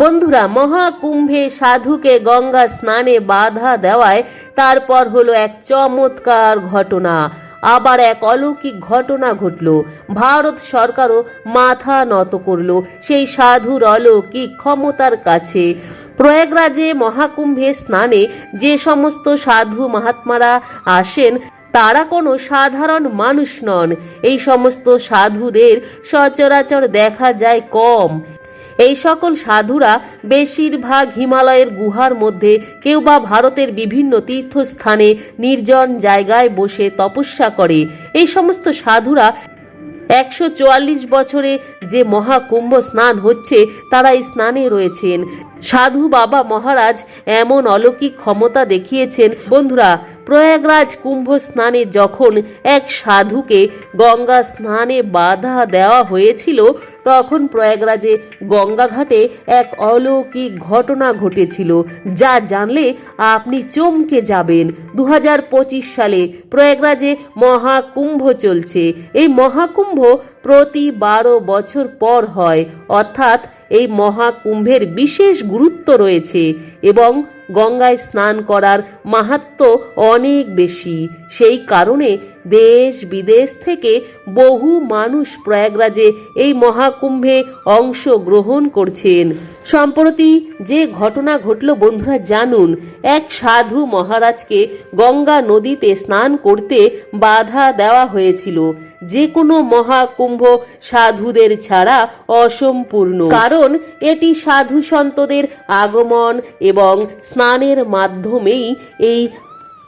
বন্ধুরা, মহাকুম্ভে সাধুকে গঙ্গা স্নানে বাধা দেওয়ায় তারপর হলো এক চমৎকার ঘটনা। আবার এক অলৌকিক ঘটনা ঘটল। ভারত সরকারও মাথা নত করল সেই সাধুর অলৌকিক ক্ষমতার কাছে। প্রয়াগরাজে মহাকুম্ভে স্নানে যে সমস্ত সাধু মহাত্মারা আসেন, তারা কোনো সাধারণ মানুষ নন। এই সমস্ত সাধুদের সচরাচর দেখা যায় কম। এই সকল সাধুরা বেশিরভাগ হিমালয়ের গুহার মধ্যে কেউ বা ভারতের বিভিন্ন তীর্থস্থানে নির্জন জায়গায় বসে তপস্যা করে। এই সমস্ত সাধুরা একশো চুয়াল্লিশ বছরে যে মহাকুম্ভ স্নান হচ্ছে, তারা এই স্নানে রয়েছেন। সাধু বাবা মহারাজ এমন অলৌকিক ক্ষমতা দেখিয়েছেন, বন্ধুরা, প্রয়াগরাজ কুম্ভ স্নানে যখন এক সাধুকে গঙ্গা স্নানে বাধা দেওয়া হয়েছিল তখন প্রয়াগরাজে গঙ্গা ঘাটে এক অলৌকিক ঘটনা ঘটেছিল, যা জানলে আপনি চমকে যাবেন। দু হাজার পঁচিশ সালে প্রয়াগরাজে মহাকুম্ভ চলছে। এই মহাকুম্ভ প্রতি বারো বছর পর হয়, অর্থাৎ এই মহাকুম্ভের বিশেষ গুরুত্ব রয়েছে এবং গঙ্গায় স্নান করার মাহাত্ম অনেক বেশি। সেই কারণে দেশ বিদেশ থেকে বহু মানুষ প্রয়াগরাজে এই মহাকুম্ভে অংশ গ্রহণ করছেন। সম্প্রতি যে ঘটনা ঘটল, বন্ধুরা জানুন, এক সাধু মহারাজকে গঙ্গা নদীতে স্নান করতে বাধা দেওয়া হয়েছিল। যে কোনো মহাকুম্ভ সাধুদের ছাড়া অসম্পূর্ণ। কারণ এটি সাধু সন্তদের আগমন এবং স্নানের মাধ্যমেই এই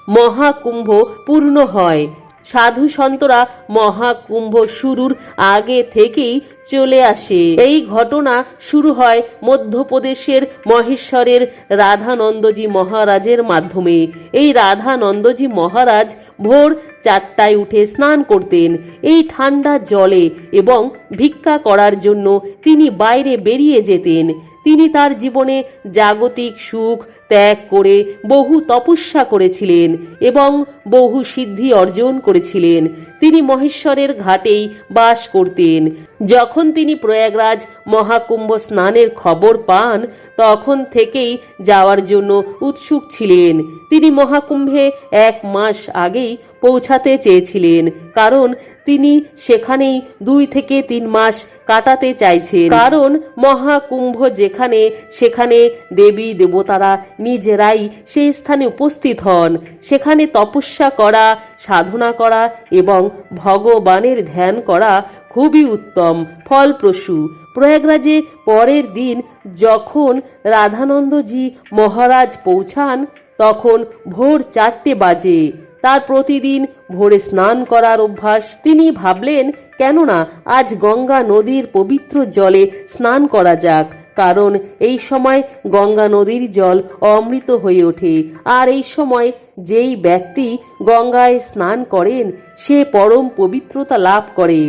মহাকুম্ভ পূর্ণ হয়। সাধু সন্তরা মহাকুম্ভ শুরুর আগে থেকেই চলে আসে। এই ঘটনা শুরু হয় মধ্যপ্রদেশের মহেশ্বরের রাধানন্দজি মহারাজের মাধ্যমে। এই রাধানন্দজি মহারাজ ভোর চারটায় উঠে স্নান করতেন। এই ঠান্ডা জলে এবং ভিক্ষা করার জন্য তিনি বাইরে বেরিয়ে যেতেন। তিনি তার জীবনে জাগতিক সুখ ত্যাগ করে বহু তপস্যা করেছিলেন এবং বহু সিদ্ধি অর্জন করেছিলেন। তিনি মহেশ্বরের ঘাটেই বাস করতেন। যখন তিনি প্রয়াগরাজ মহাকুম্ভ স্নানের খবর পান, তখন থেকেই যাওয়ার জন্য উৎসুক ছিলেন। তিনি মহাকুম্ভে এক মাস আগেই পৌঁছাতে চেয়েছিলেন, কারণ তিনি সেখানেই দুই থেকে তিন মাস কাটাতে চাইছেন। কারণ মহাকুম্ভ যেখানে, সেখানে দেবী দেবতারা নিজেরাই সেই স্থানে উপস্থিত হন। সেখানে তপস্যা করা, সাধনা করা এবং ভগবানের ধ্যান করা খুবই উত্তম। ফলপ্রসূ। প্রয়াগরাজে পরের দিন যখন রাধানন্দজি মহারাজ পৌঁছান, তখন ভোর চারটে বাজে। তার প্রতিদিন ভোরে স্নান করার অভ্যাস। তিনি ভাবলেন, কেননা আজ গঙ্গা নদীর পবিত্র জলে স্নান করা যাক। কারণ এই সময় গঙ্গা নদীর জল অমৃত হয়ে ওঠে। আর এই সময় যেই ব্যক্তি গঙ্গায় স্নান করেন, সে পরম পবিত্রতা লাভ করে।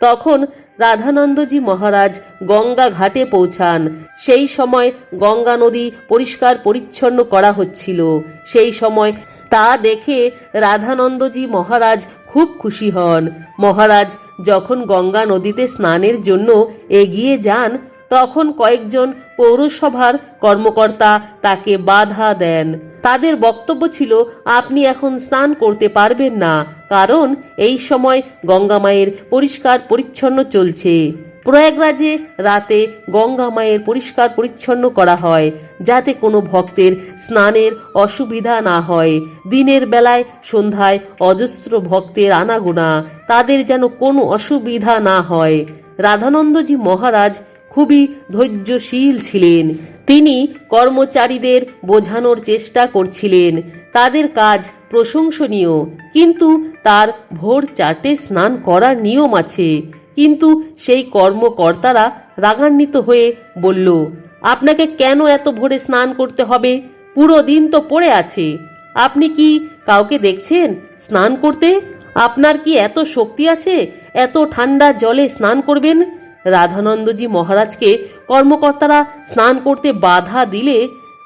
তখন রাধানন্দজি মহারাজ গঙ্গা ঘাটে পৌঁছান। সেই সময় গঙ্গা নদী পরিষ্কার পরিচ্ছন্ন করা হচ্ছিল। সেই সময় তা দেখে রাধানন্দজি মহারাজ খুব খুশি হন। মহারাজ যখন গঙ্গা নদীতে স্নানের জন্য এগিয়ে যান তখন কয়েকজন পৌরসভার কর্মকর্তা তাকে বাধা দেন। তাদের বক্তব্য ছিল, আপনি এখন স্নান করতে পারবেন না, কারণ এই সময় গঙ্গা মায়ের পরিষ্কার পরিচ্ছন্ন চলছে। প্রয়াগরাজে রাতে গঙ্গা মায়ের পরিষ্কার পরিচ্ছন্ন করা হয়, যাতে কোনো ভক্তের স্নানের অসুবিধা না হয়। দিনের বেলায় সন্ধ্যায় অজস্র ভক্তের আনাগোনা, তাদের যেন কোনো অসুবিধা না হয়। রাধানন্দজি মহারাজ খুবই ধৈর্যশীল ছিলেন। তিনি কর্মচারীদের বোঝানোর চেষ্টা করছিলেন। তাদের কাজ প্রশংসনীয়, কিন্তু তার ভোর চারটে স্নান করার নিয়ম আছে। কিন্তু সেই কর্মকর্তারা রাগান্বিত হয়ে বলল, আপনাকে কেন এত ভোরে স্নান করতে হবে? পুরো দিন তো পড়ে আছে। আপনি কি কাউকে দেখছেন স্নান করতে? আপনার কি এত শক্তি আছে? এত ঠান্ডা জলে স্নান করবেন? রাধানন্দজি মহারাজকে কর্মকর্তারা স্নান করতে বাধা দিলে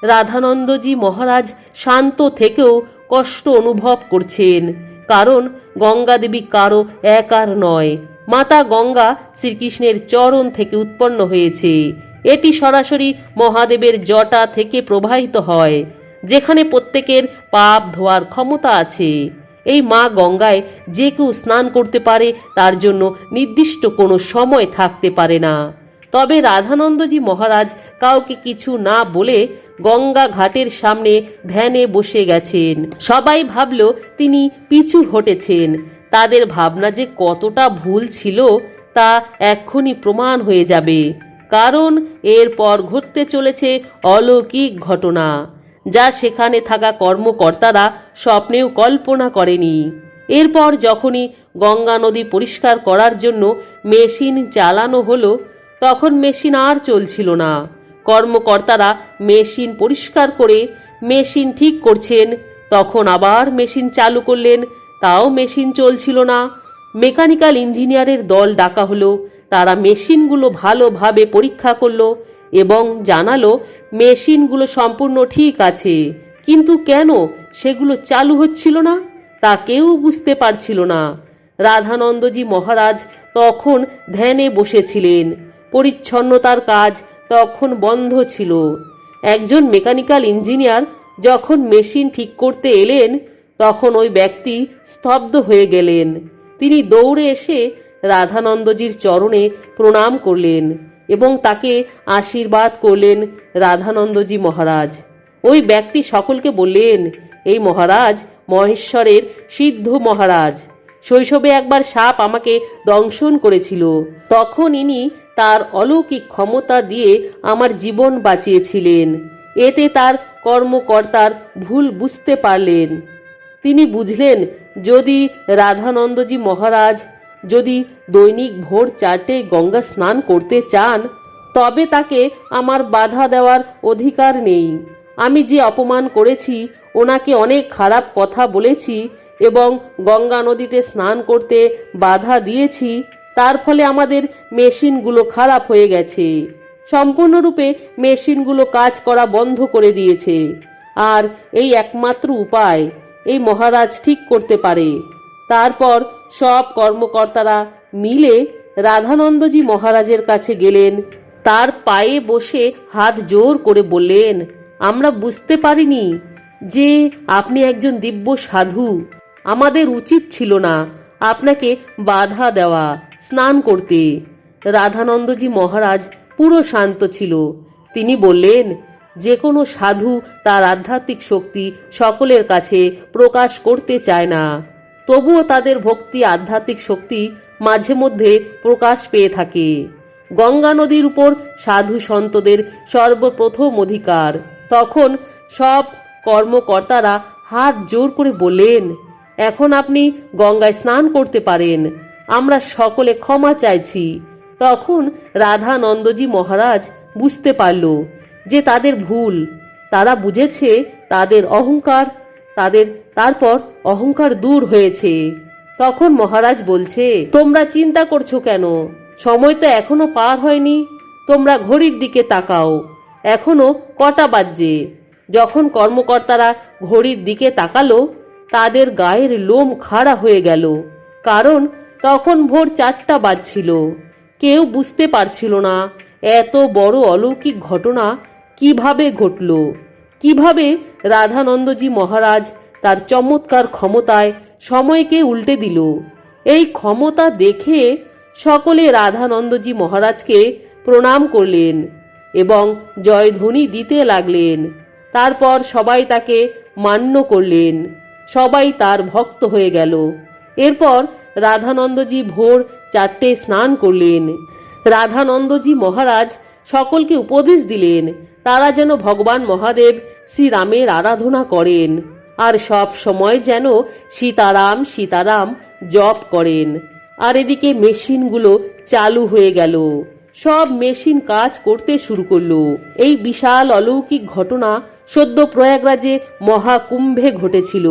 রাধানন্দজি মহারাজ শান্ত থেকেও কষ্ট অনুভব করছেন। কারণ গঙ্গা দেবী কারও একার নয়। মাতা গঙ্গা শ্রীকৃষ্ণের চরণ থেকে উৎপন্ন হয়েছে। এটি সরাসরি মহাদেবের জটা থেকে প্রবাহিত হয়, যেখানে প্রত্যেকের পাপ ধোয়ার ক্ষমতা আছে। এই মা গঙ্গায় যে কেউ স্নান করতে পারে, তার জন্য নির্দিষ্ট কোনো সময় থাকতে পারে না। তবে রাধানন্দজি মহারাজ কাউকে কিছু না বলে গঙ্গা ঘাটের সামনে ধ্যানে বসে গেছেন। সবাই ভাবল তিনি পিছু হটেছেন। তাদের ভাবনা যে কতটা ভুল ছিল, তা এক্ষুনি প্রমাণ হয়ে যাবে। কারণ এরপর ঘটতে চলেছে অলৌকিক ঘটনা। যা সেখানে থাকা কর্মকর্তারা স্বপ্নেও কল্পনা করেনি। এরপর যখনই গঙ্গা নদী পরিষ্কার করার জন্য মেশিন চালানো হলো, তখন মেশিন আর চলছিল না। কর্মকর্তারা মেশিন পরিষ্কার করে মেশিন ঠিক করছেন, তখন আবার মেশিন চালু করলেন, তাও মেশিন চলছিল না। মেকানিক্যাল ইঞ্জিনিয়ারের দল ডাকা হলো, তারা মেশিনগুলো ভালোভাবে পরীক্ষা করল এবং জানালো মেশিনগুলো সম্পূর্ণ ঠিক আছে। কিন্তু কেন সেগুলো চালু হচ্ছিল না তা কেউ বুঝতে পারছিল না। রাধানন্দজি মহারাজ তখন ধ্যানে বসেছিলেন। পরিচ্ছন্নতার কাজ তখন বন্ধ ছিল। একজন মেকানিক্যাল ইঞ্জিনিয়ার যখন মেশিন ঠিক করতে এলেন, তখন ওই ব্যক্তি স্তব্ধ হয়ে গেলেন। তিনি দৌড়ে এসে রাধানন্দজির চরণে প্রণাম করলেন এবং তাকে আশীর্বাদ করলেন রাধানন্দজি মহারাজ। ওই ব্যক্তি সকলকে বললেন, এই মহারাজ, মহেশ্বরের সিদ্ধ মহারাজ, শৈশবে একবার সাপ আমাকে দংশন করেছিল। তখন ইনি তার অলৌকিক ক্ষমতা দিয়ে আমার জীবন বাঁচিয়েছিলেন। এতে তার কর্মকর্তার ভুল বুঝতে পারলেন। তিনি বুঝলেন, যদি রাধানন্দজি মহারাজ যদি দৈনিক ভোর চারটে গঙ্গা স্নান করতে চান, তবে তাকে আমার বাধা দেওয়ার অধিকার নেই। আমি যে অপমান করেছি, ওনাকে অনেক খারাপ কথা বলেছি এবং গঙ্গা নদীতে স্নান করতে বাধা দিয়েছি, তার ফলে আমাদের মেশিনগুলো খারাপ হয়ে গেছে। সম্পূর্ণরূপে মেশিনগুলো কাজ করা বন্ধ করে দিয়েছে। আর এই একমাত্র উপায়, এই মহারাজ ঠিক করতে পারে। তারপর সব কর্মকর্তারা মিলে রাধানন্দজি মহারাজের কাছে গেলেন। তার পায়ে বসে হাত জোর করে বললেন আমরা বুঝতে পারিনি যে আপনি একজন দিব্য সাধু। আমাদের উচিত ছিল না আপনাকে বাধা দেওয়া, স্নান করতে। রাধানন্দজি মহারাজ পুরো শান্ত ছিল। তিনি বললেন, যে কোনো সাধু তার আধ্যাত্মিক শক্তি সকলের কাছে প্রকাশ করতে চায় না। তবুও তাদের ভক্তি আধ্যাত্মিক শক্তি মাঝে মধ্যে প্রকাশ পেয়ে থাকে। গঙ্গা নদীর উপর সাধু সন্তদের সর্বপ্রথম অধিকার। তখন সব কর্মকর্তারা হাত জোর করে বললেন, এখন আপনি গঙ্গায় স্নান করতে পারেন, আমরা সকলে ক্ষমা চাইছি। তখন রাধানন্দজি মহারাজ বুঝতে পারল যে তাদের ভুল। তারা বুঝেছে তাদের অহংকার, তাদের, তারপর অহংকার দূর হয়েছে। তখন মহারাজ বলছে, তোমরা চিন্তা করছ কেন? সময় তো এখনও পার হয়নি। তোমরা ঘড়ির দিকে তাকাও। এখনও কটা বাজছে? যখন কর্মকর্তারা ঘড়ির দিকে তাকালো, তাদের গায়ের লোম খাড়া হয়ে গেল। কারণ তখন ভোর চারটা বাজছিল। কেউ বুঝতে পারছিল না এত বড় অলৌকিক ঘটনা কীভাবে ঘটল। কীভাবে রাধানন্দজি মহারাজ তার চমৎকার ক্ষমতায় সময়কে উল্টে দিল। এই ক্ষমতা দেখে সকলে রাধানন্দজি মহারাজকে প্রণাম করলেন। এবং জয়ধ্বনি দিতে লাগলেন। তারপর সবাই তাকে মান্য করলেন। সবাই তার ভক্ত হয়ে গেল। এরপর রাধানন্দজি ভোর চারটে স্নান করলেন। রাধানন্দজি মহারাজ সকলকে উপদেশ দিলেন, তারা যেন ভগবান মহাদেব শ্রীরামের আরাধনা করেন আর সব সময় যেন সীতারাম সীতারাম জপ করেন। আর এদিকে মেশিনগুলো চালু হয়ে গেল। সব মেশিন কাজ করতে শুরু করল। এই বিশাল অলৌকিক ঘটনা সদ্য প্রয়াগরাজে মহাকুম্ভে ঘটেছিল।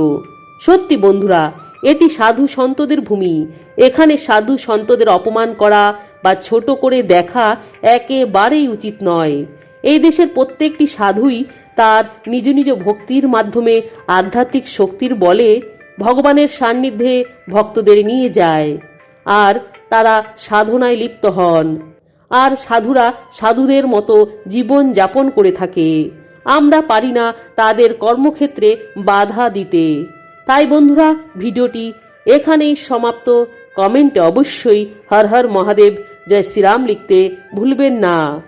সত্যি বন্ধুরা, এটি সাধু সন্তদের ভূমি। এখানে সাধু সন্তদের অপমান করা বা ছোট করে দেখা একেবারেই উচিত নয়। এই দেশের প্রত্যেকটি সাধুই তার নিজ নিজ ভক্তির মাধ্যমে আধ্যাত্মিক শক্তির বলে ভগবানের সান্নিধ্যে ভক্তদের নিয়ে যায়। আর তারা সাধনায় লিপ্ত হন। আর সাধুরা সাধুদের মতো জীবন যাপন করে থাকে। আমরা পারি না তাদের কর্মক্ষেত্রে বাধা দিতে। তাই বন্ধুরা, ভিডিওটি এখানেই সমাপ্ত। কমেন্টে অবশ্যই হর হর মহাদেব, জয় শ্রীরাম লিখতে ভুলবেন না।